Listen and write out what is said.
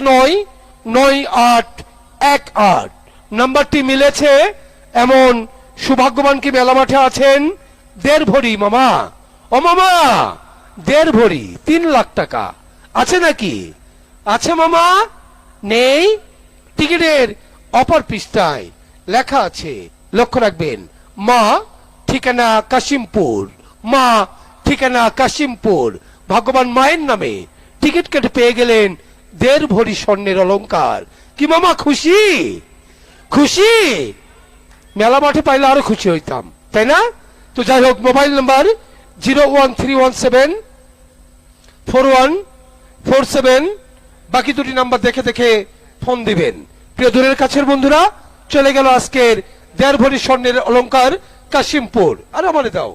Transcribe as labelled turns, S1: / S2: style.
S1: নয় নয় আট, এক আট। নাম্বারটি মিলেছে এমন সৌভাগ্যবান কি মেলা মাঠে আছেন? দেড় ভরি মামা। ও মামা দেড় ভরি তিন লাখ টাকা। আছে নাকি? আছে মামা? নেই? টিকিটের অপর পৃষ্ঠায় লেখা আছে, লক্ষ্য রাখবেন, মা ঠিকানা কাশিমপুর, মা ঠিকানা কাশিমপুর। ভগবান মায়ের নামে টিকিট কেটে পেয়ে গেলেন দেড় ভরি স্বর্ণের অলংকার কি মামা, খুশি? খুশি? মেলা মাঠে পাইলে আরও খুশি হইতাম, তাই না? তো যাই হোক, mobile number zero one three one seven four one four seven. বাকি দুটি নাম্বার দেখে দেখে ফোন দিবেন। প্রিয় দূরের কাছের বন্ধুরা, চলে গেল আজকের দেড় ভরি স্বর্ণের অলঙ্কার কাশিমপুর। আর আমারে দাও।